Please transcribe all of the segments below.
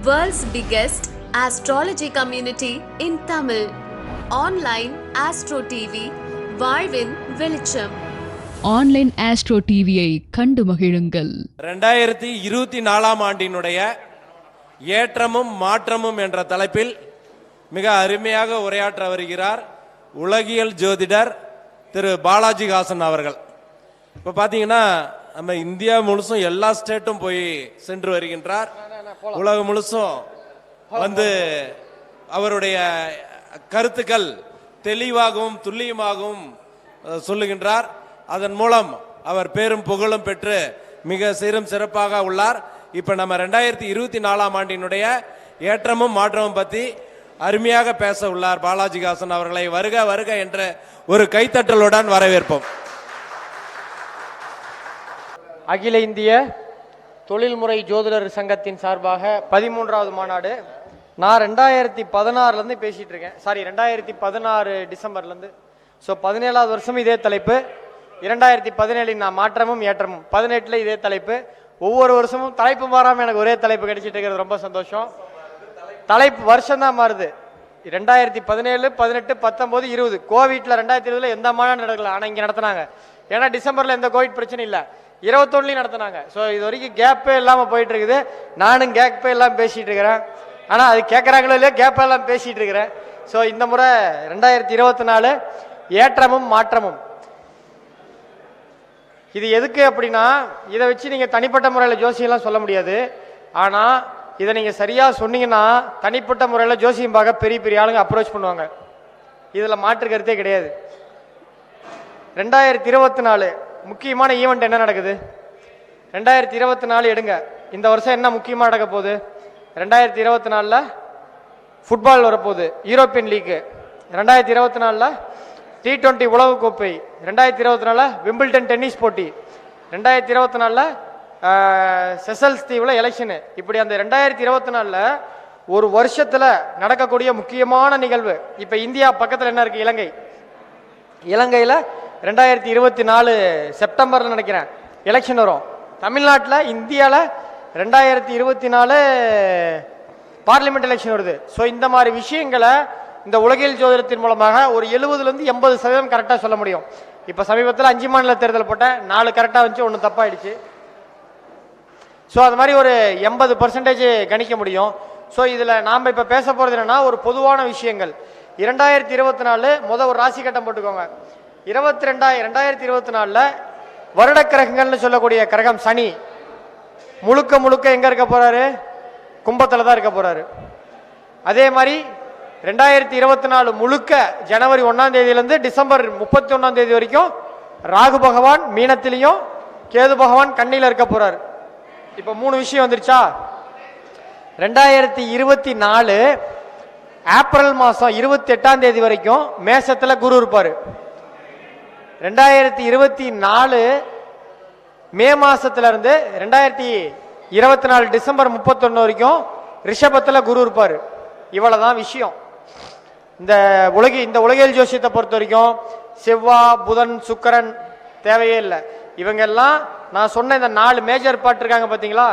World's biggest astrology community in Tamil. Online Astro TV, வாழ்வின் வெளிச்சம். Online astro டிவியை கண்டு மகிழுங்கள். ரெண்டாயிரத்தி இருபத்தி நாலாம் ஆண்டினுடைய ஏற்றமும் மாற்றமும் என்ற தலைப்பில் மிக அருமையாக உரையாற்ற வருகிறார் உலகியல் ஜோதிடர் திரு பாலாஜி ஹாசன் அவர்கள். இப்போ பார்த்தீங்கன்னா நம்ம இந்தியா முழுசும் எல்லா ஸ்டேட்டும் போய் சென்று வருகின்றார். உலகம் முழுசும் வந்து அவருடைய கருத்துக்கள் தெளிவாகவும் துல்லியமாகவும் சொல்லுகின்றார். அதன் மூலம் அவர் பேரும் புகழும் பெற்று மிக சீரும் சிறப்பாக உள்ளார். இப்ப நம்ம ரெண்டாயிரத்தி இருபத்தி நாலாம் ஆண்டினுடைய ஏற்றமும் மாற்றமும் பத்தி அருமையாக பேச உள்ளார் பாலாஜி ஹாசன் அவர்களை. வருக வருக என்ற ஒரு கைத்தட்டலுடன் வரவேற்போம். அகில இந்திய தொழில்முறை ஜோதிடர் சங்கத்தின் சார்பாக பதிமூன்றாவது மாநாடு. நான் ரெண்டாயிரத்தி பதினாறுலேருந்து பேசிகிட்டு இருக்கேன். சாரி ரெண்டாயிரத்தி பதினாறு டிசம்பர்லேருந்து. ஸோ பதினேழாவது வருஷம் இதே தலைப்பு. இரண்டாயிரத்தி பதினேழின் நான் மாற்றமும் ஏற்றமும். பதினெட்டில் இதே தலைப்பு. ஒவ்வொரு வருஷமும் தலைப்பு மாறாமல் எனக்கு ஒரே தலைப்பு கிடைச்சிட்டு இருக்கிறது ரொம்ப சந்தோஷம். தலைப்பு வருஷம் தான் மாறுது. ரெண்டாயிரத்தி பதினேழு பதினெட்டு பத்தொம்போது இருபது. கோவிட்ல ரெண்டாயிரத்தி இருபதுல எந்த மாநாடு நடக்கல. ஆனால் இங்கே நடத்தினாங்க. ஏன்னா டிசம்பர்ல எந்த கோவிட் பிரச்சனை இல்லை. இருபத்தொன்னுலையும் நடத்தினாங்க. ஸோ இது வரைக்கும் கேப்பே இல்லாமல் போயிட்டு இருக்குது நானும் கேப்பே இல்லாமல் பேசிகிட்டு இருக்கிறேன். ஆனால் அது கேட்குறாங்களோ இல்லையோ கேப்பே எல்லாம் பேசிகிட்டு இருக்கிறேன். ஸோ இந்த முறை ரெண்டாயிரத்தி இருபத்தி நாலு ஏற்றமும் மாற்றமும். இது எதுக்கு அப்படின்னா இதை வச்சு நீங்கள் தனிப்பட்ட முறையில் ஜோசியெல்லாம் சொல்ல முடியாது. ஆனால் இதை நீங்கள் சரியாக சொன்னீங்கன்னா தனிப்பட்ட முறையில் ஜோசியம் பார்க்க பெரிய பெரிய ஆளுங்க அப்ரோச் பண்ணுவாங்க. இதில் மாற்று கருத்தே கிடையாது. ரெண்டாயிரத்தி இருபத்தி நாலு முக்கியமான ஈவெண்ட் என்ன நடக்குது? ரெண்டாயிரத்தி இருபத்தி நாலு எடுங்க. இந்த வருஷம் என்ன முக்கியமாக நடக்க போகுது? ரெண்டாயிரத்தி இருபத்தி நாலில் ஃபுட்பால் வரப்போகுது. யூரோப்பியன் லீக்கு ரெண்டாயிரத்தி இருபத்தி நாலில் டி டுவெண்ட்டி உலகக்கோப்பை. ரெண்டாயிரத்தி இருபத்தி நாலில் விம்பிள்டன் டென்னிஸ் போட்டி. ரெண்டாயிரத்தி இருபத்தி நாலில் செசல்ஸ் தீவில் எலெக்ஷனு இப்படி அந்த ரெண்டாயிரத்தி இருபத்தி நாலில் ஒரு வருஷத்தில் நடக்கக்கூடிய முக்கியமான நிகழ்வு. இப்போ இந்தியா பக்கத்தில் என்ன இருக்குது இலங்கை. இலங்கையில் ரெண்டாயிரத்தி இருபத்தி நாலு செப்டம்பரில் நினைக்கிறேன் எலெக்ஷன் வரும். தமிழ்நாட்டில் இந்தியாவில் ரெண்டாயிரத்தி இருபத்தி நாலு பார்லிமெண்ட் எலெக்ஷன் வருது. ஸோ இந்த மாதிரி விஷயங்களை இந்த உலகியல் ஜோதிடத்தின் மூலமாக ஒரு எழுபதுலேருந்து எண்பது சதவீதம் கரெக்டாக சொல்ல முடியும். இப்போ சமீபத்தில் அஞ்சு மாநில தேர்தல் போட்டேன். நாலு கரெக்டாக வந்துச்சு ஒன்று தப்பாயிடுச்சு. ஸோ அது மாதிரி ஒரு எண்பது பர்சன்டேஜ் கணிக்க முடியும். ஸோ இதில் நாம் இப்போ பேச போகிறது என்னென்னா ஒரு பொதுவான விஷயங்கள். இரண்டாயிரத்தி இருபத்தி நாலு முதல் ஒரு ராசி கட்டம் போட்டுக்கோங்க. இருபத்தி ரெண்டாயிரம் ரெண்டாயிரத்தி இருபத்தி நாலில் வருட கிரகங்கள்னு சொல்லக்கூடிய கிரகம் சனி. முழுக்க முழுக்க எங்கே இருக்க போகிறாரு கும்பத்தில் தான் இருக்க போகிறாரு அதே மாதிரி ரெண்டாயிரத்தி இருபத்தி நாலு முழுக்க ஜனவரி ஒன்றாம் தேதியிலேருந்து டிசம்பர் முப்பத்தி ஒன்றாம் தேதி வரைக்கும் ராகு பகவான் மீனத்திலையும் கேது பகவான் கண்ணியில் இருக்க போகிறார் இப்போ மூணு விஷயம் வந்துருச்சா? ரெண்டாயிரத்தி இருபத்தி நாலு ஏப்ரல் மாதம் இருபத்தி எட்டாம் தேதி வரைக்கும் மேசத்தில் குரு இருப்பார். ரெண்டாயிரத்தி இருபத்தி நாலு மே மாசத்திலிருந்து ரெண்டாயிரத்தி இருபத்தி நாலு டிசம்பர் முப்பத்தொன்னு வரைக்கும் ரிஷபத்தில் குரு இருப்பார். இவ்வளவுதான் விஷயம். இந்த உலகி இந்த உலகியல் ஜோசியத்தை பொறுத்த வரைக்கும் செவ்வா புதன் சுக்கரன் தேவையே இல்லை. இவங்கெல்லாம் நான் சொன்ன இந்த நாலு மேஜர் பார்ட் இருக்காங்க பார்த்தீங்களா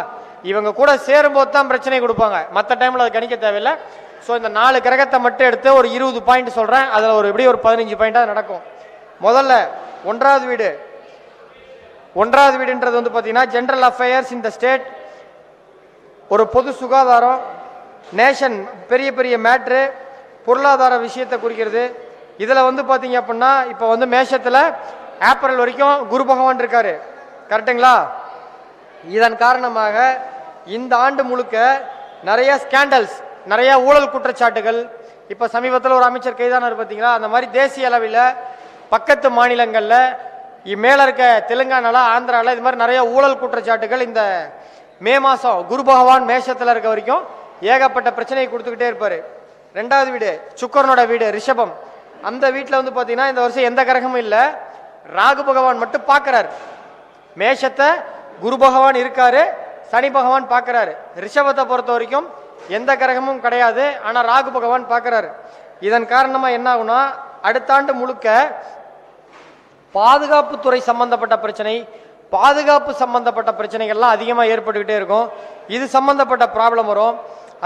இவங்க கூட சேரும்போது தான் பிரச்சனை கொடுப்பாங்க. மற்ற டைமில் அது கணிக்க தேவையில்லை. ஸோ இந்த நாலு கிரகத்தை மட்டும் எடுத்து ஒரு இருபது பாயிண்ட் சொல்கிறேன் அதில் ஒரு எப்படி ஒரு பதினஞ்சு பாயிண்ட்டாக நடக்கும். முதல்ல ஒன்றாவது வீடு. ஒன்றாவது வீடுன்றது வந்து பார்த்தீங்கன்னா ஜென்ரல் அஃபேர்ஸ் இந்த ஸ்டேட் ஒரு பொது சுகாதாரம் நேஷன் பெரிய பெரிய மேட்ரு பொருளாதார விஷயத்தை குறிக்கிறது. இதில் வந்து பார்த்தீங்க அப்படின்னா இப்போ வந்து மேஷத்தில் ஏப்ரல் வரைக்கும் குரு பகவான் இருக்கார். கரெக்டுங்களா இதன் காரணமாக இந்த ஆண்டு முழுக்க நிறைய ஸ்கேண்டல்ஸ் நிறைய ஊழல் குற்றச்சாட்டுகள். இப்போ சமீபத்தில் ஒரு அமைச்சர் கைதானார் பார்த்தீங்களா அந்த மாதிரி தேசிய அளவில் பக்கத்து மாநிலங்களில் இ- மேல இருக்க தெலுங்கானால ஆந்திராவில் இது மாதிரி நிறைய ஊழல் குற்றச்சாட்டுகள் இந்த மே மாதம் குரு பகவான் மேஷத்தில் இருக்க வரைக்கும் ஏகப்பட்ட பிரச்சனையை கொடுத்துக்கிட்டே இருப்பார். ரெண்டாவது வீடு சுக்கரனோட வீடு ரிஷபம். அந்த வீட்டில் வந்து பார்த்தீங்கன்னா இந்த வருஷம் எந்த கிரகமும் இல்லை. ராகு பகவான் மட்டும் பார்க்குறாரு மேஷத்தை குரு பகவான் இருக்காரு சனி பகவான் பார்க்கறாரு ரிஷபத்தை பொறுத்த வரைக்கும் எந்த கிரகமும் கிடையாது ஆனால் ராகு பகவான் பார்க்குறாரு இதன் காரணமாக என்ன ஆகுனா அடுத்த ஆண்டு முழுக்க பாதுகாப்புத்துறை சம்பந்தப்பட்ட பிரச்சனை பாதுகாப்பு சம்பந்தப்பட்ட பிரச்சனைகள்லாம் அதிகமாக ஏற்பட்டுக்கிட்டே இருக்கும். இது சம்பந்தப்பட்ட ப்ராப்ளம் வரும்.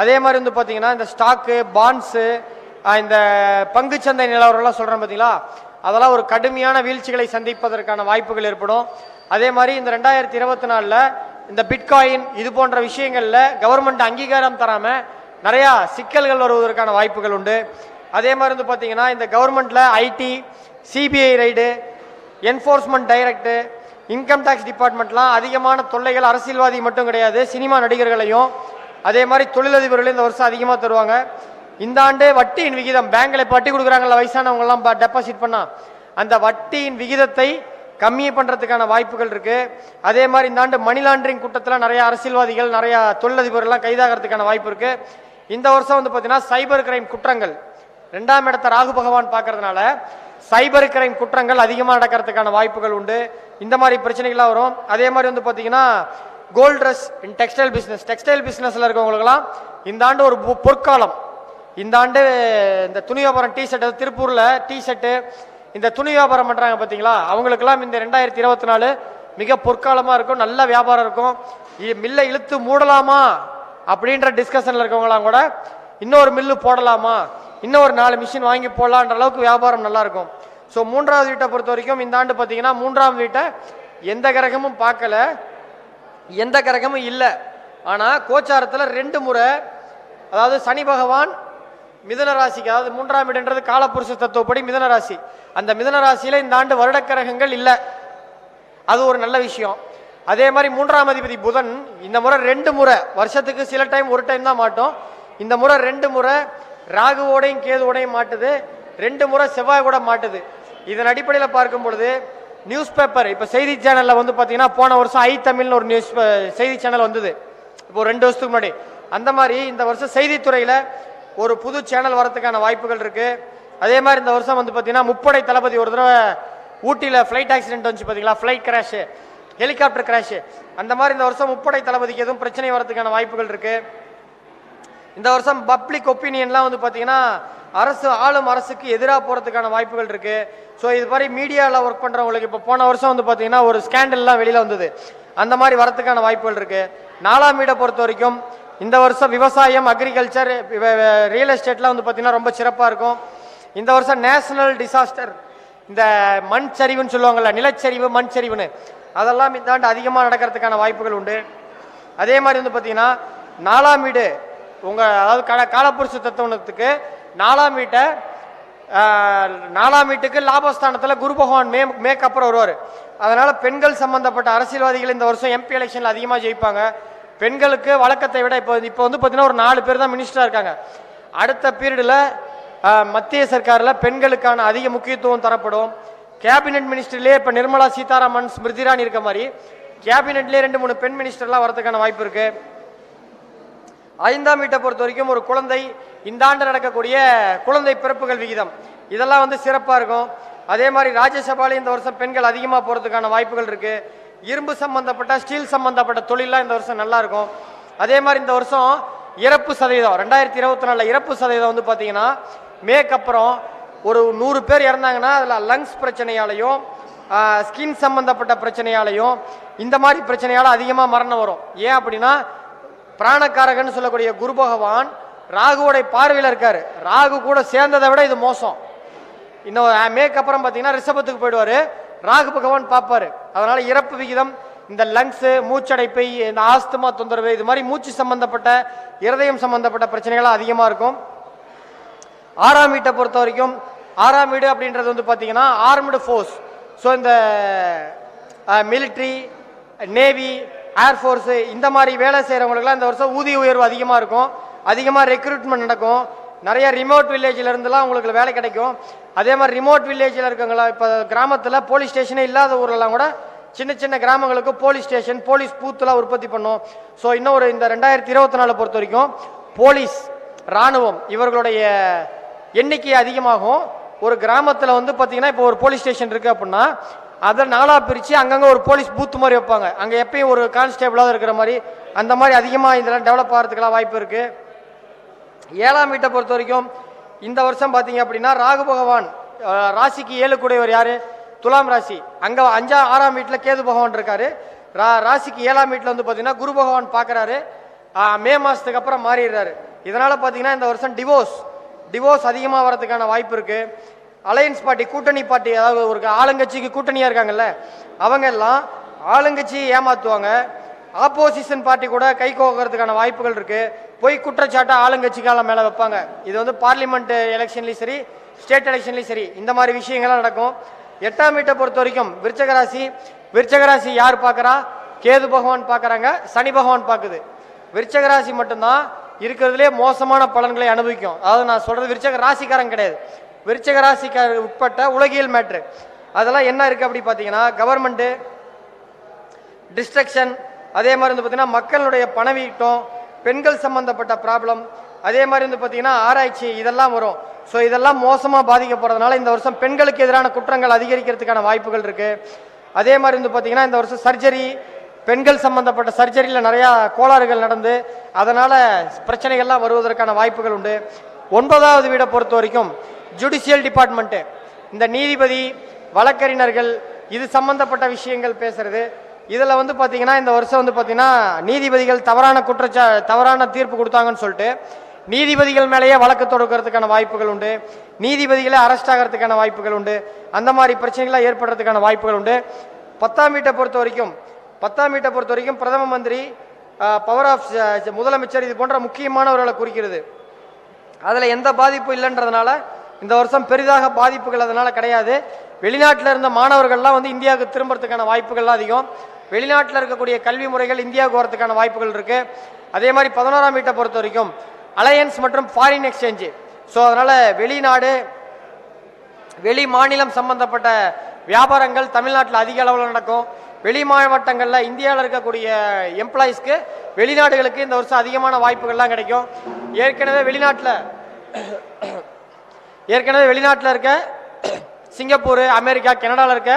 அதே மாதிரி வந்து பார்த்தீங்கன்னா இந்த ஸ்டாக்கு பாண்ட்ஸு இந்த பங்குச்சந்தை நிலவரம்லாம் சொல்கிறேன் பார்த்தீங்களா அதெல்லாம் ஒரு கடுமையான வீழ்ச்சிகளை சந்திப்பதற்கான வாய்ப்புகள் ஏற்படும். அதே மாதிரி இந்த ரெண்டாயிரத்தி இருபத்தி நாலில் இந்த பிட்காயின் இது போன்ற விஷயங்களில் கவர்மெண்ட் அங்கீகாரம் தராமல் நிறையா சிக்கல்கள் வருவதற்கான வாய்ப்புகள் உண்டு. அதே மாதிரி வந்து பார்த்தீங்கன்னா இந்த கவர்மெண்ட்டில் IT CBI raid enforcement direct income tax டிபார்ட்மெண்ட்லாம் அதிகமான தொல்லைகள் அரசியல்வாதி மட்டும் கிடையாது சினிமா நடிகர்களையும். அதே மாதிரி தொழிலதிபர்களையும் இந்த வருஷம் அதிகமாக தருவாங்க. இந்த ஆண்டு வட்டியின் விகிதம் பேங்கில் வட்டி கொடுக்குறாங்கல்ல வயசானவங்கலாம் டெபாசிட் பண்ணால் அந்த வட்டியின் விகிதத்தை கம்மி பண்ணுறதுக்கான வாய்ப்புகள் இருக்குது அதே மாதிரி இந்த ஆண்டு மணி லாண்டரிங் கூட்டத்தில் நிறைய அரசியல்வாதிகள் நிறைய தொழிலதிபர்கள்லாம் கைதாகிறதுக்கான வாய்ப்பு இருக்குது இந்த வருஷம் வந்து பார்த்தீங்கன்னா சைபர் கிரைம் குற்றங்கள். ரெண்டாம் இடத்த ராகு பகவான் பார்க்கறதுனால சைபர் கிரைம் குற்றங்கள் அதிகமாக நடக்கிறதுக்கான வாய்ப்புகள் உண்டு. இந்த மாதிரி பிரச்சனைகள்லாம் வரும். அதே மாதிரி வந்து பார்த்தீங்கன்னா gold dress in textile business textile பிஸ்னஸில் இருக்கவங்களுக்குலாம் இந்த ஆண்டு ஒரு பொற்காலம். இந்த ஆண்டு இந்த துணி வியாபாரம் டி ஷர்ட் திருப்பூரில் டி ஷர்ட்டு இந்த துணி வியாபாரம் பண்ணுறாங்க பார்த்தீங்களா அவங்களுக்கெல்லாம் இந்த ரெண்டாயிரத்தி இருபத்தி நாலு மிக பொற்காலமாக இருக்கும். நல்ல வியாபாரம் இருக்கும். இ- மில்லை இழுத்து மூடலாமா? அப்படின்ற டிஸ்கஷனில் இருக்கவங்களாம் கூட இன்னொரு மில்லு போடலாமா? இன்னும் ஒரு நாலு மிஷின் வாங்கி போடலான்ற அளவுக்கு வியாபாரம் நல்லாயிருக்கும். ஸோ மூன்றாவது வீட்டை பொறுத்த வரைக்கும் இந்த ஆண்டு பார்த்தீங்கன்னா மூன்றாம் வீட்டை எந்த கிரகமும் பார்க்கல. எந்த கிரகமும் இல்லை. ஆனால் கோச்சாரத்தில் ரெண்டு முறை அதாவது சனி பகவான் மிதன ராசிக்கு அதாவது மூன்றாம் வீடுன்றது காலப்புருஷ தத்துவப்படி மிதன ராசி. அந்த மிதன ராசியில் இந்த ஆண்டு வருட கிரகங்கள் இல்லை. அது ஒரு நல்ல விஷயம். அதே மாதிரி மூன்றாம் அதிபதி புதன் இந்த முறை ரெண்டு முறை வருஷத்துக்கு சில டைம் ஒரு டைம் தான் மாட்டோம். இந்த முறை ரெண்டு முறை ராகுவோடையும் கேதுவோடையும் மாட்டுது. ரெண்டு முறை செவ்வாய் கூட மாட்டுது. இதன் அடிப்படையில் பார்க்கும் பொழுது நியூஸ் பேப்பர் இப்போ செய்தி சேனலில் வந்து பார்த்தீங்கன்னா போன வருஷம் ஐ தமிழ்னு ஒரு நியூஸ் செய்தி சேனல் வந்தது. இப்போ ரெண்டு வருஷத்துக்கு முன்னாடி. அந்த மாதிரி இந்த வருஷம் செய்தித்துறையில் ஒரு புது சேனல் வரத்துக்கான வாய்ப்புகள் இருக்குது அதே மாதிரி இந்த வருஷம் வந்து பார்த்தீங்கன்னா முப்படை தளபதி ஒரு தடவை ஊட்டியில் ஃப்ளைட் ஆக்சிடென்ட் வந்துச்சு பார்த்தீங்களா ஃப்ளைட் கிராஷு ஹெலிகாப்டர் கிராஷு அந்த மாதிரி இந்த வருஷம் முப்படை தளபதிக்கு எதுவும் பிரச்சனை வரதுக்கான வாய்ப்புகள் இருக்குது இந்த வருஷம் பப்ளிக் ஒப்பீனியன்லாம் வந்து பார்த்தீங்கன்னா அரசு ஆளும் அரசுக்கு எதிராக போகிறதுக்கான வாய்ப்புகள் இருக்குது ஸோ இது மாதிரி மீடியாவில் ஒர்க் பண்ணுறவங்களுக்கு இப்போ போன வருஷம் வந்து பார்த்தீங்கன்னா ஒரு ஸ்கேண்டல்லாம் வெளியில் வந்தது. அந்த மாதிரி வரதுக்கான வாய்ப்புகள் இருக்குது நாலாம் வீடை பொறுத்த வரைக்கும் இந்த வருஷம் விவசாயம் அக்ரிகல்ச்சர் ரியல் எஸ்டேட்லாம் வந்து பார்த்தீங்கன்னா ரொம்ப சிறப்பாக இருக்கும். இந்த வருஷம் நேஷனல் டிசாஸ்டர் இந்த மண் சரிவுன்னு சொல்லுவாங்கள்ல நிலச்சரிவு மண் சரிவுன்னு. அதெல்லாம் இந்த ஆண்டு அதிகமாக நடக்கிறதுக்கான வாய்ப்புகள் உண்டு. அதே மாதிரி வந்து பார்த்தீங்கன்னா நாலாம் வீடு உங்கள் அதாவது கால காலப்புருஷ தத்துவத்துக்கு நாலாம் வீட்டை நாலாம் வீட்டுக்கு லாபஸ்தானத்தில் குரு பகவான் மே மேக்கு அப்புறம் வருவார். அதனால் பெண்கள் சம்மந்தப்பட்ட அரசியல்வாதிகள் இந்த வருஷம் எம்பி எலெக்ஷனில் அதிகமாக ஜெயிப்பாங்க. பெண்களுக்கு வழக்கத்தை விட இப்போ இப்போ வந்து பார்த்தீங்கன்னா ஒரு நாலு பேர் தான் மினிஸ்டராக இருக்காங்க. அடுத்த பீரியடில் மத்திய சர்க்காரில் பெண்களுக்கான அதிக முக்கியத்துவம் தரப்படும். கேபினெட் மினிஸ்டர்லேயே இப்போ நிர்மலா சீதாராமன் ஸ்மிருதி இரானி இருக்க மாதிரி கேபினெட்லேயே ரெண்டு மூணு பெண் மினிஸ்டர்லாம் வரதுக்கான வாய்ப்பு இருக்குது ஐந்தாம் வீட்டை பொறுத்த வரைக்கும் ஒரு குழந்தை இந்த ஆண்டு நடக்கக்கூடிய குழந்தை பிறப்புகள் விகிதம். இதெல்லாம் வந்து சிறப்பாக இருக்கும். அதே மாதிரி ராஜ்யசபாலையும் இந்த வருஷம் பெண்கள் அதிகமாக போகிறதுக்கான வாய்ப்புகள் இருக்குது இரும்பு சம்பந்தப்பட்ட ஸ்டீல் சம்பந்தப்பட்ட தொழிலாம் இந்த வருஷம் நல்லாயிருக்கும் அதே மாதிரி இந்த வருஷம் இறப்பு சதவீதம் ரெண்டாயிரத்தி இருபத்தி நாலில் இறப்பு சதவீதம் வந்து பார்த்தீங்கன்னா மேக்கப்புறம் அப்புறம் ஒரு நூறு பேர் இறந்தாங்கன்னா அதில் லங்ஸ் பிரச்சனையாலையும் ஸ்கின் சம்பந்தப்பட்ட பிரச்சனையாலையும் இந்த மாதிரி பிரச்சனையால் அதிகமாக மரணம் வரும். ஏன் அப்படின்னா பிராணக்காரகன்னு சொல்லக்கூடிய குரு பகவான் ராகுவோடைய பார்வையில் இருக்காரு. ராகு கூட சேர்ந்ததை விட இது மோசம். இன்னும் மேக்கு அப்புறம் பார்த்தீங்கன்னா ரிஷபத்துக்கு போயிடுவாரு. ராகு பகவான் பார்ப்பாரு. அதனால இறப்பு விகிதம் இந்த லங்ஸு மூச்சடைப்பை இந்த ஆஸ்துமா தொந்தரவு இது மாதிரி மூச்சு சம்பந்தப்பட்ட இருதயம் சம்பந்தப்பட்ட பிரச்சனைகள்லாம் அதிகமாக இருக்கும். ஆறாம் வீட்டை பொறுத்த வரைக்கும் ஆறாம் வீடு அப்படின்றது வந்து பார்த்தீங்கன்னா ஆர்ம்டு ஃபோர்ஸ் ஸோ இந்த மிலிட்ரி நேவி ஏர்ஃபோர்ஸு இந்த மாதிரி வேலை செய்கிறவங்களுக்குலாம் இந்த வருஷம் ஊதிய உயர்வு அதிகமாக இருக்கும். அதிகமாக ரெக்ரூட்மெண்ட் நடக்கும். நிறைய ரிமோட் வில்லேஜில் இருந்துலாம் உங்களுக்கு வேலை கிடைக்கும். அதே மாதிரி ரிமோட் வில்லேஜில் இருக்கவங்களா இப்போ கிராமத்தில் போலீஸ் ஸ்டேஷனே இல்லாத ஊர்லலாம் கூட சின்ன சின்ன கிராமங்களுக்கு போலீஸ் ஸ்டேஷன் போலீஸ் பூத்துலாம் உற்பத்தி பண்ணும். ஸோ இன்னும் ஒரு இந்த ரெண்டாயிரத்தி இருபத்தி நாலு பொறுத்த வரைக்கும் போலீஸ் ராணுவம் இவர்களுடைய எண்ணிக்கை அதிகமாகும். ஒரு கிராமத்தில் வந்து பார்த்திங்கன்னா இப்போ ஒரு போலீஸ் ஸ்டேஷன் இருக்குது அப்படின்னா அதை நாளாக பிரித்து அங்கங்கே ஒரு போலீஸ் பூத்து மாதிரி வைப்பாங்க. அங்கே எப்பயும் ஒரு கான்ஸ்டேபிளாக இருக்கிற மாதிரி. அந்த மாதிரி அதிகமாக இதெல்லாம் டெவலப் ஆகிறதுக்கெல்லாம் வாய்ப்பு இருக்குது ஏழாம் வீட்டை பொறுத்த வரைக்கும் இந்த வருஷம் பார்த்தீங்க அப்படின்னா ராகு பகவான் ராசிக்கு ஏழு கூடையவர் யார்? துலாம் ராசி. அங்கே அஞ்சா ஆறாம் வீட்டில் கேது பகவான் இருக்காரு. ரா ராசிக்கு ஏழாம் வீட்டில் வந்து பார்த்தீங்கன்னா குரு பகவான் பார்க்கறாரு. மே மாதத்துக்கு அப்புறம் மாறிடுறாரு. இதனால் பார்த்தீங்கன்னா இந்த வருஷம் டிவோர்ஸ் டிவோர்ஸ் அதிகமாக வரதுக்கான வாய்ப்பு இருக்குது அலையன்ஸ் பார்ட்டி கூட்டணி பார்ட்டி அதாவது ஒரு ஆளுங்கட்சிக்கு கூட்டணியாக இருக்காங்கல்ல அவங்க எல்லாம் ஆளுங்கட்சி ஏமாத்துவாங்க. ஆப்போசிஷன் பார்ட்டி கூட கை கோக்கிறதுக்கான வாய்ப்புகள் இருக்கு. போய் குற்றச்சாட்டை ஆளுங்கட்சிக்கால மேலே வைப்பாங்க. இது வந்து பார்லிமெண்ட் எலெக்ஷன்லேயும் சரி ஸ்டேட் எலெக்ஷன்லேயும் சரி இந்த மாதிரி விஷயங்கள்லாம் நடக்கும். எட்டாம் வீட்டை பொறுத்த வரைக்கும் விருச்சகராசி விருச்சகராசி யார் பார்க்குறா? கேது பகவான் பார்க்குறாங்க சனி பகவான் பார்க்குது. விருச்சகராசி மட்டும்தான் இருக்கிறதுலே மோசமான பலன்களை அனுபவிக்கும். அதாவது நான் சொல்றது விருச்சக ராசிக்காரன் கிடையாது. விருச்சக ராசிக்கார உட்பட்ட உலகியல் மேட்ரு அதெல்லாம் என்ன இருக்குது அப்படி பார்த்தீங்கன்னா கவர்மெண்ட்டு டிஸ்ட்ரக்ஷன் அதே மாதிரி வந்து பார்த்தீங்கன்னா மக்களுடைய பணவீட்டம் பெண்கள் சம்பந்தப்பட்ட ப்ராப்ளம் அதே மாதிரி வந்து பார்த்தீங்கன்னா ஆராய்ச்சி இதெல்லாம் வரும். ஸோ இதெல்லாம் மோசமாக பாதிக்கப்படுறதுனால இந்த வருஷம் பெண்களுக்கு எதிரான குற்றங்கள் அதிகரிக்கிறதுக்கான வாய்ப்புகள் இருக்குது அதே மாதிரி வந்து பார்த்தீங்கன்னா இந்த வருஷம் சர்ஜரி பெண்கள் சம்பந்தப்பட்ட சர்ஜரியில் நிறையா கோளாறுகள் நடந்து அதனால் பிரச்சனைகள்லாம் வருவதற்கான வாய்ப்புகள் உண்டு. ஒன்பதாவது வீடை பொறுத்த வரைக்கும் ஜுடிஷியல் டிபார்ட்மெண்ட்டு இந்த நீதிபதி வழக்கறிஞர்கள் இது சம்பந்தப்பட்ட விஷயங்கள் பேசுறது. இதில் வந்து பார்த்தீங்கன்னா இந்த வருஷம் வந்து பார்த்தீங்கன்னா நீதிபதிகள் தவறான குற்றச்சா தவறான தீர்ப்பு கொடுத்தாங்கன்னு சொல்லிட்டு நீதிபதிகள் மேலேயே வழக்கு தொடுக்கிறதுக்கான வாய்ப்புகள் உண்டு. நீதிபதிகளே அரெஸ்ட் ஆகிறதுக்கான வாய்ப்புகள் உண்டு. அந்த மாதிரி பிரச்சனைகள்லாம் ஏற்படுறதுக்கான வாய்ப்புகள் உண்டு. பத்தாம் வீட்டை பொறுத்த வரைக்கும் பத்தாம் வீட்டை பொறுத்த வரைக்கும் பிரதம மந்திரி பவர் ஆஃப் முதலமைச்சர் இது போன்ற முக்கியமானவர்களை குறிக்கிறது. அதில் எந்த பாதிப்பும் இல்லைன்றதுனால இந்த வருஷம் பெரிதாக பாதிப்புகள் அதனால் கிடையாது. வெளிநாட்டில் இருந்த மாணவர்கள்லாம் வந்து இந்தியாவுக்கு திரும்புறதுக்கான வாய்ப்புகள்லாம் அதிகம். வெளிநாட்டில் இருக்கக்கூடிய கல்வி முறைகள் இந்தியாவுக்கு வரதுக்கான வாய்ப்புகள் இருக்குது அதே மாதிரி பதினோராம் வீட்டை பொறுத்த வரைக்கும் அலையன்ஸ் மற்றும் ஃபாரின் எக்ஸ்சேஞ்சு ஸோ அதனால் வெளிநாடு வெளி மாநிலம் சம்பந்தப்பட்ட வியாபாரங்கள் தமிழ்நாட்டில் அதிக அளவில் நடக்கும். வெளி மாவட்டங்களில் இந்தியாவில் இருக்கக்கூடிய எம்ப்ளாயீஸ்க்கு வெளிநாடுகளுக்கு இந்த வருஷம் அதிகமான வாய்ப்புகள்லாம் கிடைக்கும். ஏற்கனவே வெளிநாட்டில் ஏற்கனவே வெளிநாட்டில் இருக்க சிங்கப்பூர் அமெரிக்கா கனடாவில் இருக்க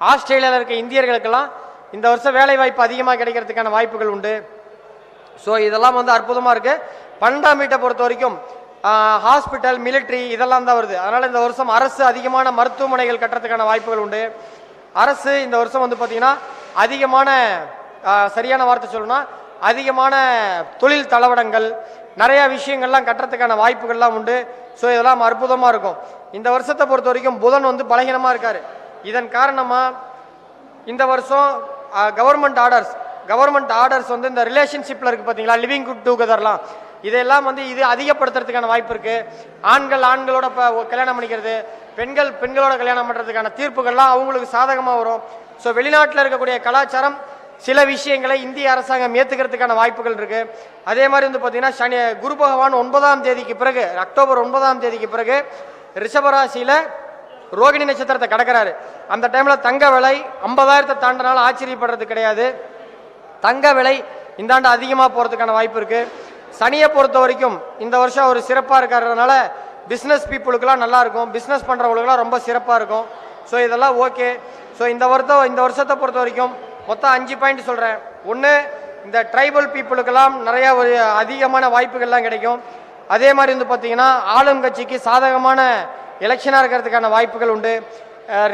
ஆஸ்திரேலியாவில் இருக்க இந்தியர்களுக்கெல்லாம் இந்த வருஷம் வேலை வாய்ப்பு அதிகமாக கிடைக்கிறதுக்கான வாய்ப்புகள் உண்டு. ஸோ இதெல்லாம் வந்து அற்புதமாக இருக்குது பன்னெண்டாம் வீட்டை பொறுத்த வரைக்கும் ஹாஸ்பிட்டல் மிலிட்ரி இதெல்லாம் தான் வருது. அதனால் இந்த வருஷம் அரசு அதிகமான மருத்துவமனைகள் கட்டுறதுக்கான வாய்ப்புகள் உண்டு. அரசு இந்த வருஷம் வந்து பார்த்திங்கன்னா அதிகமான சரியான வார்த்தை சொல்லணும்னா அதிகமான தொழில் தளவடங்கள் நிறைய விஷயங்கள்லாம் கட்டுறதுக்கான வாய்ப்புகள்லாம் உண்டு. ஸோ இதெல்லாம் அற்புதமாக இருக்கும். இந்த வருஷத்தை பொறுத்த வரைக்கும் புதன் வந்து பலகீனமாக இருக்கார். இதன் காரணமாக இந்த வருஷம் கவர்மெண்ட் ஆர்டர்ஸ் கவர்மெண்ட் ஆர்டர்ஸ் வந்து இந்த ரிலேஷன்ஷிப்பில் இருக்குது பார்த்தீங்களா லிவிங் குட் டுகெதர்லாம் இதெல்லாம் வந்து இது அதிகப்படுத்துறதுக்கான வாய்ப்பு இருக்குது ஆண்கள் ஆண்களோட இப்போ கல்யாணம் பண்ணிக்கிறது பெண்கள் பெண்களோட கல்யாணம் பண்ணுறதுக்கான தீர்ப்புகள்லாம் அவங்களுக்கு சாதகமாக வரும். ஸோ வெளிநாட்டில் இருக்கக்கூடிய கலாச்சாரம் சில விஷயங்களை இந்திய அரசாங்கம் ஏற்றுக்கிறதுக்கான வாய்ப்புகள் இருக்குது அதே மாதிரி வந்து பார்த்தீங்கன்னா சனி குரு பகவான் ஒன்பதாம் தேதிக்கு பிறகு அக்டோபர் ஒன்பதாம் தேதிக்கு பிறகு ரிஷபராசியில் ரோகிணி நட்சத்திரத்தை கடக்கிறாரு. அந்த டைமில் தங்க விலை ஐம்பதாயிரத்தை தாண்டினாலும் ஆச்சரியப்படுறது கிடையாது. தங்க விலை இந்த ஆண்டு அதிகமாக போகிறதுக்கான வாய்ப்பு இருக்குது சனியை பொறுத்த வரைக்கும் இந்த வருஷம் அவர் சிறப்பாக இருக்கிறதுனால பிஸ்னஸ் பீப்புளுக்கெல்லாம் நல்லாயிருக்கும் பிஸ்னஸ் பண்ணுறவங்களுக்குலாம் ரொம்ப சிறப்பாக இருக்கும். ஸோ இதெல்லாம் ஓகே ஸோ இந்த வருஷம் இந்த வருஷத்தை பொறுத்த வரைக்கும் மொத்தம் அஞ்சு பாயிண்ட் சொல்கிறேன் ஒன்று இந்த ட்ரைபல் பீப்புளுக்கெல்லாம் நிறையா ஒரு அதிகமான வாய்ப்புகள்லாம் கிடைக்கும். அதே மாதிரி வந்து பார்த்தீங்கன்னா ஆளும் கட்சிக்கு சாதகமான எலெக்ஷனாக இருக்கிறதுக்கான வாய்ப்புகள் உண்டு.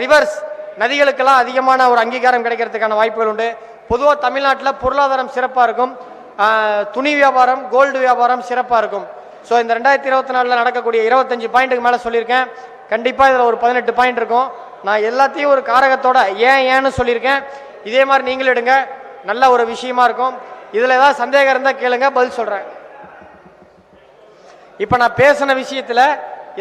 ரிவர்ஸ் நதிகளுக்கெல்லாம் அதிகமான ஒரு அங்கீகாரம் கிடைக்கிறதுக்கான வாய்ப்புகள் உண்டு. பொதுவாக தமிழ்நாட்டில் பொருளாதாரம் சிறப்பாக இருக்கும். துணி வியாபாரம் கோல்டு வியாபாரம் சிறப்பாக இருக்கும். ஸோ இந்த ரெண்டாயிரத்தி இருபத்தி நாலில் நடக்கக்கூடிய இருபத்தஞ்சு பாயிண்ட்டுக்கு மேலே சொல்லியிருக்கேன். கண்டிப்பாக இதில் ஒரு பதினெட்டு பாயிண்ட் இருக்கும். நான் எல்லாத்தையும் ஒரு காரகத்தோட ஏன் ஏன்னு சொல்லியிருக்கேன். இதே மாதிரி நீங்களும் எடுங்க. நல்ல ஒரு விஷயமா இருக்கும். இதில் ஏதாவது சந்தேகம் இருந்தால் கேளுங்க பதில் சொல்கிறேன் இப்போ நான் பேசின விஷயத்தில்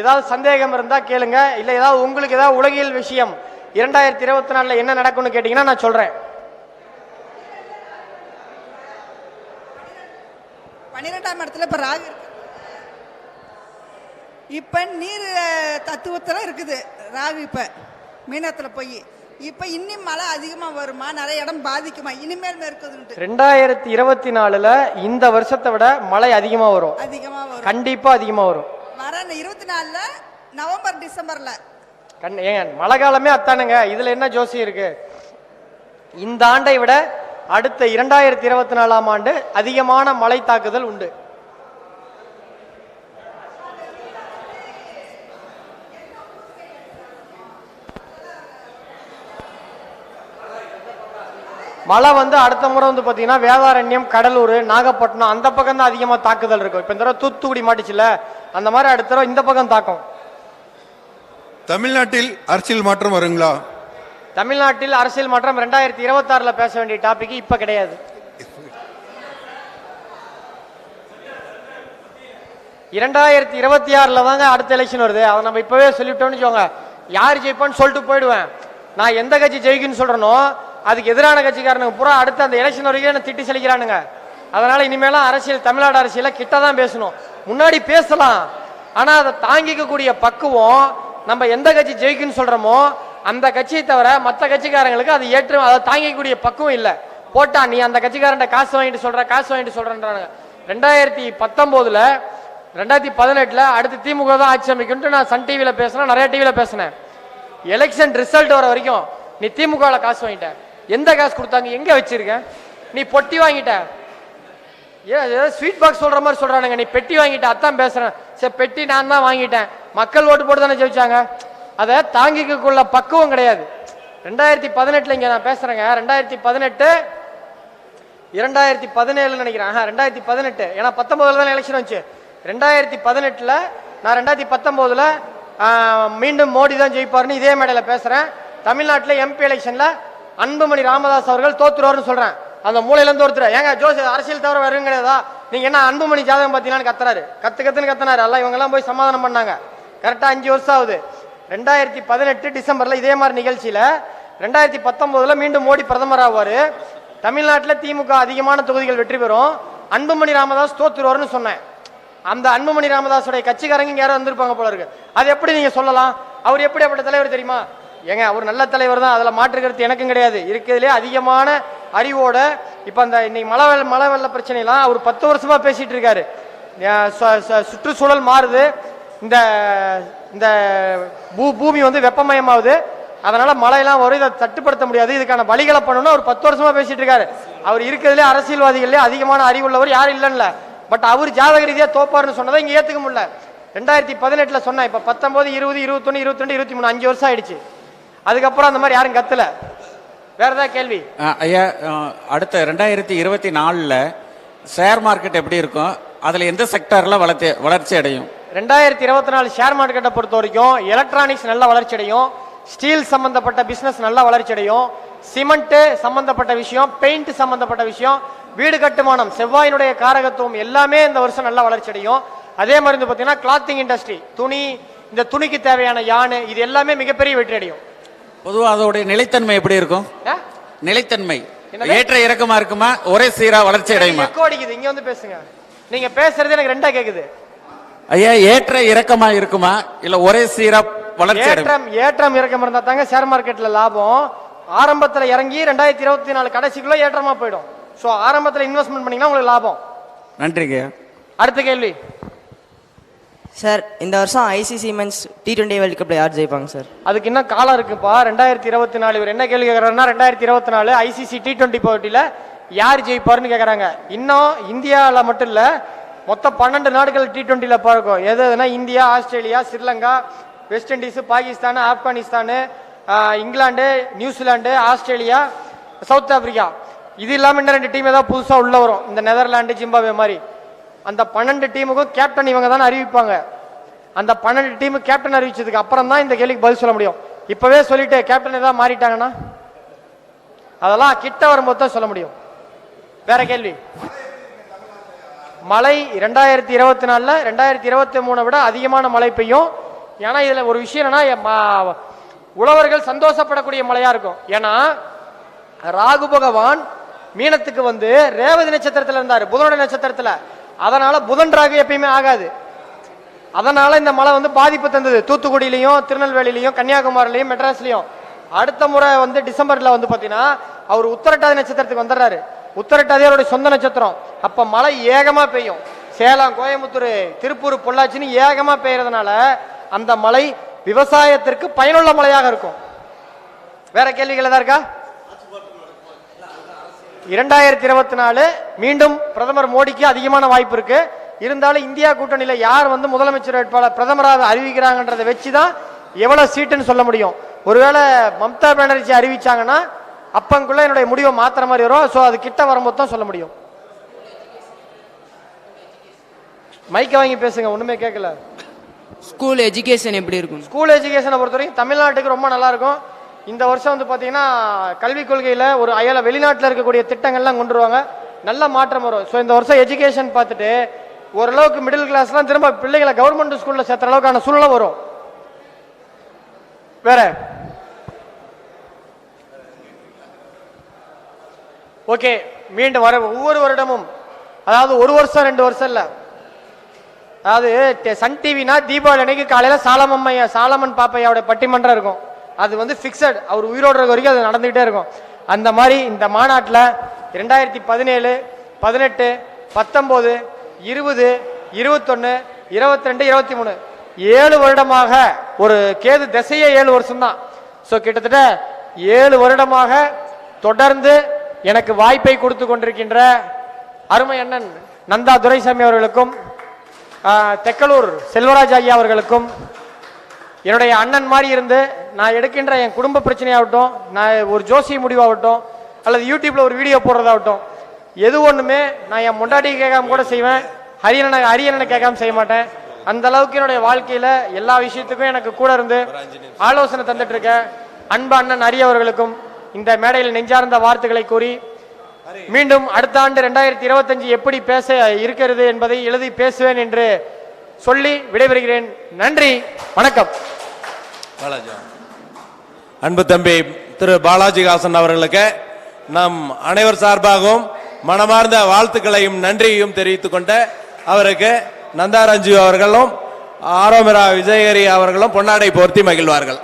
ஏதாவது சந்தேகம் இருந்தால் கேளுங்க. இல்லை ஏதாவது உங்களுக்கு ஏதாவது உலகியல் விஷயம் இரண்டாயிரத்தி இருபத்தி நாலில் என்ன நடக்கும்னு கேட்டிங்கன்னா நான் சொல்கிறேன் பன்னிரெண்டாம் இடத்துல இப்போ ராகு இப்போ நீர் தத்துவத்தில் இருக்குது. ராகு இப்போ மீனத்தில் போய். இப்ப இன்னும் மழை அதிகமா வருமா? நிறைய இடம் பாதிக்குமா? இனிமேல் மேற்குதுன்ட்டு ரெண்டாயிரத்தி இருபத்தி நாலில் இந்த வருஷத்தை விட மழை அதிகமாக வரும். அதிகமா வரும். கண்டிப்பாக அதிகமாக வரும். வர இருபத்தி நாலுல நவம்பர் டிசம்பர்ல. கண் ஏங்க மழை காலமே அத்தானுங்க இதில் என்ன ஜோசியம் இருக்கு? இந்த ஆண்டை விட அடுத்த இரண்டாயிரத்தி இருபத்தி நாலாம் ஆண்டு அதிகமான மழை தாக்குதல் உண்டு. மழை வந்து அடுத்த முறை வந்து பார்த்தீங்கன்னா வேதாரண்யம் கடலூர் நாகப்பட்டினம் அந்த பக்கம் தான் அதிகமாக தாக்குதல் இருக்கும். இப்போ இந்த தடவை தூத்துக்குடி மாட்டுச்சுல அந்த மாதிரி அடுத்த தடவை இந்த பக்கம் தாக்கும். தமிழ்நாட்டில் அரசியல் மாற்றம் வருங்களா? தமிழ்நாட்டில் அரசியல் மாற்றம் ரெண்டாயிரத்தி இருபத்தாறுல பேச வேண்டிய டாபிக் இப்ப கிடையாது. இரண்டாயிரத்தி இருபத்தி ஆறுல தாங்க அடுத்த எலெக்ஷன் வருது. அதை நம்ம இப்பவே சொல்லிட்டோம்னு வச்சுக்கோங்க. யார் ஜெயிப்பான்னு சொல்லிட்டு போயிடுவேன். நான் எந்த கட்சி ஜெயிக்குன்னு சொல்றேனோ அதுக்கு எதிரான கட்சிக்காரனுங்க பூரா அடுத்த அந்த எலெக்ஷன் வரைக்கும் என்ன திட்டி செலிக்கிறானுங்க. அதனால இனிமேலாம் அரசியல் தமிழ்நாடு அரசியல கிட்ட தான் பேசணும். முன்னாடி பேசலாம். ஆனால் அதை தாங்கிக்கக்கூடிய பக்குவம் நம்ம எந்த கட்சி ஜெயிக்குன்னு சொல்கிறோமோ அந்த கட்சியை தவிர மற்ற கட்சிக்காரங்களுக்கு அது ஏற்று அதை தாங்கிக்கக்கூடிய பக்குவம் இல்லை. போட்டா நீ அந்த கட்சிக்காரன்ட்ட காசு வாங்கிட்டு சொல்கிற காசு வாங்கிட்டு சொல்றேன்றானுங்க. ரெண்டாயிரத்தி பத்தொம்போதில் ரெண்டாயிரத்தி பதினெட்டில் அடுத்து திமுக தான் ஆட்சி அமைக்கும்ட்டு நான் சன் டிவியில் பேசினேன் நிறைய டிவியில் பேசினேன். எலெக்ஷன் ரிசல்ட் வர வரைக்கும் நீ திமுகவில் காசு வாங்கிட்டேன் எந்த காசு கொடுத்தாங்க? எங்க வச்சிருக்க? நீ பொட்டி வாங்கிட்ட. ஏன் ஸ்வீட் பாக்ஸ் சொல்ற மாதிரி சொல்றானுங்க. நீ பெட்டி வாங்கிட்ட. அதான் பேசுறேன். சரி பெட்டி நான் தான் வாங்கிட்டேன். மக்கள் ஓட்டு போட்டு தானே ஜெயிச்சாங்க. அதை தாங்கிக்கக்குள்ள பக்குவம் கிடையாது. ரெண்டாயிரத்தி பதினெட்டுல இங்க நான் பேசுறேங்க. ரெண்டாயிரத்தி பதினெட்டு இரண்டாயிரத்தி பதினேழு நினைக்கிறேன். ஆஹா, ரெண்டாயிரத்தி பதினெட்டு. ஏன்னா பத்தொன்பதுல தான் எலெக்ஷன் வந்துச்சு. ரெண்டாயிரத்தி பதினெட்டுல நான் ரெண்டாயிரத்தி பத்தொன்பதுல மீண்டும் மோடி தான் ஜெயிப்பாருன்னு இதே மேடையில் பேசுறேன். தமிழ்நாட்டில் எம்பி எலெக்ஷன்ல அன்புமணி ராமதாஸ் அவர்கள் தோத்துருவாருன்னு சொல்றேன். அந்த மூலையிலேருந்து ஒருத்தர் ஏங்க ஜோசி அரசியல் தவிர வரும் கிடையாதா? நீங்க என்ன அன்புமணி ஜாதகம் பார்த்தீங்களான்னு கத்துறாரு. கத்து கத்துன்னு கத்தினாரு. எல்லாம் இவங்கெல்லாம் போய் சமாதானம் பண்ணாங்க. கரெக்டாக அஞ்சு வருஷம் ஆகுது. ரெண்டாயிரத்தி பதினெட்டு டிசம்பர்ல இதே மாதிரி நிகழ்ச்சியில ரெண்டாயிரத்தி பத்தொன்பதுல மீண்டும் மோடி பிரதமர் ஆவார். தமிழ்நாட்டில் திமுக அதிகமான தொகுதிகள் வெற்றி பெறும். அன்புமணி ராமதாஸ் தோத்துருவாருன்னு சொன்னேன். அந்த அன்புமணி ராமதாஸுடைய கட்சிக்காரங்க யாரும் வந்திருப்பாங்க போல இருக்கு. அது எப்படி நீங்க சொல்லலாம்? அவர் எப்படியாப்பட்ட தலைவர் தெரியுமா? ஏங்க அவர் நல்ல தலைவர் தான். அதில் மாற்றுக்கிறது எனக்கும் கிடையாது. இருக்கிறதுலே அதிகமான அறிவோட இப்போ அந்த இன்னைக்கு மழை வெள்ள மழை வெள்ள பிரச்சனைலாம் அவர் பத்து வருஷமாக பேசிகிட்டு இருக்காரு. சுற்றுச்சூழல் மாறுது. இந்த இந்த பூ பூமி வந்து வெப்பமயமாகுது. அதனால் மழையெல்லாம் வரும். இதை தட்டுப்படுத்த முடியாது. இதுக்கான வழிகளை பண்ணணும்னு அவர் பத்து வருஷமாக பேசிகிட்டு இருக்காரு. அவர் இருக்கிறதுலே அரசியல்வாதிகள்லேயே அதிகமான அறிவுள்ளவர் யாரும் இல்லைன்னு பட் அவர் ஜாதக ரீதியாக தோப்பாருன்னு சொன்னதை இங்கே ஏற்றுக்க முடியல. ரெண்டாயிரத்தி பதினெட்டில் சொன்னேன். இப்போ பத்தொம்போது இருபது இருபத்தொன்று இருபத்தி ரெண்டு இருபத்தி மூணு அஞ்சு வருஷம் ஆயிடுச்சு. அதுக்கப்புறம் அந்த மாதிரி யாரும் கத்தல. வேற ஏதாவது கேள்வி? ஐயா அடுத்த ரெண்டாயிரத்தி இருபத்தி நாலில் ஷேர் மார்க்கெட் எப்படி இருக்கும்? அதில் எந்த செக்டாரில் வளர்ச்சி வளர்ச்சி அடையும்? ரெண்டாயிரத்தி இருபத்தி நாலு ஷேர் மார்க்கெட்டை பொறுத்த வரைக்கும் எலக்ட்ரானிக்ஸ் நல்ல வளர்ச்சி அடையும். ஸ்டீல் சம்பந்தப்பட்ட பிசினஸ் நல்ல வளர்ச்சி அடையும். சிமெண்ட் சம்பந்தப்பட்ட விஷயம் பெயிண்ட் சம்பந்தப்பட்ட விஷயம் வீடு கட்டுமானம் செவ்வாயினுடைய காரகத்துவம் எல்லாமே இந்த வருஷம் நல்ல வளர்ச்சி அடையும். அதே மாதிரி வந்து பார்த்தீங்கன்னா கிளாத்திங் இண்டஸ்ட்ரி துணி இந்த துணிக்கு தேவையான யானை இது எல்லாமே மிகப்பெரிய வெற்றி அடையும். பொதுவாக அதோடைய நிலைத்தன்மை எப்படி இருக்கும்? நிலைத்தன்மை? ஏற்ற இறக்கமா இருக்குமா? ஒரே சீரா வளர்ச்சி அடையுமா? அடிக்குது. இங்க வந்து பேசுங்க. நீங்க பேசுறது எனக்கு ரெண்டா கேக்குது. ஐயா ஏற்ற இறக்கமா இருக்குமா? இல்ல ஒரே சீரா வளர்ச்சி ஏற்றம் ஏற்றம் இறக்கம் இருந்தா தாங்க ஷேர் மார்க்கெட்ல லாபம். ஆரம்பத்துல இறங்கி ரெண்டாயிரத்தி இருபத்தி நாலு கடைசிக்குள்ள ஏற்றமா போயிடும். சோ ஆரம்பத்துல இன்வெஸ்ட்மெண்ட் பண்ணீங்கன்னா உங்களுக்கு லாபம். நன்றிங்க அடுத்த கேள்வி. சார் இந்த வருஷம் ICC men's T twenty world கப்பில் யார் ஜெயிப்பாங்க சார் அதுக்கு இன்னும் காலம் இருக்குப்பா? ரெண்டாயிரத்தி இருபத்தி நாலு இவர் என்ன கேள்வி கேட்கறாருன்னா ரெண்டாயிரத்தி இருபத்தி நாலு ஐசிசி டி டுவெண்ட்டி போட்டியில யார் ஜெயிப்பாருன்னு கேட்கறாங்க. இன்னும் இந்தியாவில் மட்டும் இல்ல மொத்தம் பன்னெண்டு நாடுகள் டி டுவெண்ட்டில பார்க்கும் எது எதுனா India Australia Sri Lanka West Indies Pakistan Afghanistan England New Zealand Australia South Africa. இது இல்லாமல் இன்னும் ரெண்டு டீம் ஏதாவது புதுசாக உள்ள வரும். இந்த நெதர்லாண்டு ஜிம்பாவே மாதிரி. அந்த பன்னெண்டு டீமுக்கும் கேப்டன் இவங்க தானே அறிவிப்பாங்க. அந்த பன்னெண்டு டீமு கேப்டன் அறிவிச்சதுக்கு அப்புறம் தான் இந்த கேள்விக்கு பதில் சொல்ல முடியும். இப்பவே சொல்லிட்டு கேப்டன் ஏதாவது மாறிட்டாங்கன்னா? அதெல்லாம் கிட்ட வரும்போது தான் சொல்ல முடியும். வேற கேள்வி? மழை ரெண்டாயிரத்தி இருபத்தி நாலில் ரெண்டாயிரத்தி இருபத்தி மூணை விட அதிகமான மழை பெய்யும். ஏன்னா இதில் ஒரு விஷயம் என்னன்னா உழவர்கள் சந்தோஷப்படக்கூடிய மழையாக இருக்கும். ஏன்னா ராகு பகவான் மீனத்துக்கு வந்து ரேவதி நட்சத்திரத்தில் இருந்தார் புதனுடைய நட்சத்திரத்தில். அதனால புதன் ராகு எப்பயுமே ஆகாது. அதனால இந்த மழை வந்து பாதிப்பு தந்தது. தூத்துக்குடியிலையும் திருநெல்வேலியிலையும் கன்னியாகுமரியிலையும் மெட்ராஸ்லையும். அடுத்த முறை வந்து டிசம்பர்ல வந்து பாத்தீங்கன்னா அவர் உத்தரட்டாதி நட்சத்திரத்துக்கு வந்துடுறாரு. உத்தரட்டாதி அவருடைய சொந்த நட்சத்திரம். அப்ப மழை ஏகமா பெய்யும். சேலம் கோயம்புத்தூர் திருப்பூர் பொள்ளாச்சின்னு ஏகமா பெய்யறதுனால அந்த மழை விவசாயத்திற்கு பயனுள்ள மழையாக இருக்கும். வேற கேள்விகள் ஏதாவது இருக்கா? இரண்டாயிரத்தி இருபத்தி நாலு மீண்டும் பிரதமர் மோடிக்கு அதிகமான வாய்ப்பு இருக்கு. இருந்தாலும் இந்தியா கூட்டணியில யார் வந்து முதலமைச்சர் வேட்பாளர் பிரதமராக அறிவிக்கிறாங்கன்றதை வச்சு தான் எவ்வளவு சீட்டுன்னு சொல்ல முடியும். ஒருவேளை மம்தா பானர்ஜி அறிவிச்சாங்கன்னா அப்பங்குள்ள என்னுடைய முடிவை மாத்துற மாதிரி வரும். ஸோ அது கிட்ட வரும்போது தான் சொல்ல முடியும். மைக்கை வாங்கி பேசுங்க. ஒண்ணுமே கேட்கல. ஸ்கூல் எஜுகேஷன் எப்படி இருக்கும்? ஸ்கூல் எஜுகேஷனை பொறுத்தவரைக்கும் தமிழ்நாட்டுக்கு ரொம்ப நல்லா இருக்கும். இந்த வருஷம் வந்து பார்த்தீங்கன்னா கல்விக் கொள்கையில் ஒரு அயல வெளிநாட்டில் இருக்கக்கூடிய திட்டங்கள்லாம் கொண்டு வருவாங்க. நல்ல மாற்றம் வரும். ஸோ இந்த வருஷம் எஜுகேஷன் பார்த்துட்டு ஓரளவுக்கு மிடில் கிளாஸ்லாம் திரும்ப பிள்ளைகளை கவர்மெண்ட் ஸ்கூலில் சேர்த்துற அளவுக்கான சூழ்நிலை வரும். வேற? ஓகே மீண்டும் வர ஒவ்வொரு வருடமும் அதாவது ஒரு வருஷம் ரெண்டு வருஷம் இல்லை. அதாவது சன் டிவினா தீபாவளி அன்னைக்கு காலையில் சாலமம்மையா சாலமன் பாப்பையாவோட பட்டிமன்றம் இருக்கும். அது வந்து ஃபிக்ஸட் அவர் உயிரோடு வரைக்கும் அது நடந்துகிட்டே இருக்கும். அந்த மாதிரி இந்த மாநாட்டில் ரெண்டாயிரத்தி பதினேழு பதினெட்டு பத்தொம்போது இருபது இருபத்தொன்று இருபத்தி ரெண்டு இருபத்தி மூணு ஏழு வருடமாக ஒரு கேது திசையே ஏழு வருஷம்தான். ஸோ கிட்டத்தட்ட ஏழு வருடமாக தொடர்ந்து எனக்கு வாய்ப்பை கொடுத்து கொண்டிருக்கின்ற அருமை அண்ணன் நந்தா துரைசாமி அவர்களுக்கும் தெக்கலூர் செல்வராஜ் ஐயா அவர்களுக்கும் என்னுடைய அண்ணன் மாதிரி இருந்து நான் எடுக்கின்ற என் குடும்ப பிரச்சனையாகட்டும் நான் ஒரு ஜோசிய முடிவாகட்டும் அல்லது யூடியூப்பில் ஒரு வீடியோ போடுறதாகட்டும் எது ஒன்றுமே நான் என் முண்டாட்டி கேட்காம கூட செய்வேன். ஹரியனை ஹரியனை கேட்காம செய்ய மாட்டேன். அந்த அளவுக்கு என்னுடைய வாழ்க்கையில் எல்லா விஷயத்துக்கும் எனக்கு கூட இருந்து ஆலோசனை தந்துட்டு இருக்க அன்பு அண்ணன் அரியவர்களுக்கும் இந்த மேடையில் நெஞ்சார்ந்த வார்த்தைகளை கூறி மீண்டும் அடுத்த ஆண்டு ரெண்டாயிரத்தி இருபத்தஞ்சு எப்படி பேச இருக்கிறது என்பதை எழுதி பேசுவேன் என்று சொல்லி விடைபெறுகிறேன். நன்றி. வணக்கம். பாலாஜி. அன்பு தம்பி திரு பாலாஜி ஹாசன் அவர்களுக்கு நம் அனைவர் சார்பாகவும் மனமார்ந்த வாழ்த்துக்களையும் நன்றியையும் தெரிவித்துக் கொண்டு அவருக்கு நந்தாரஞ்சு அவர்களும் ஆரோமிரா விஜயகரி அவர்களும் பொன்னாடை போர்த்தி மகிழ்வார்கள்.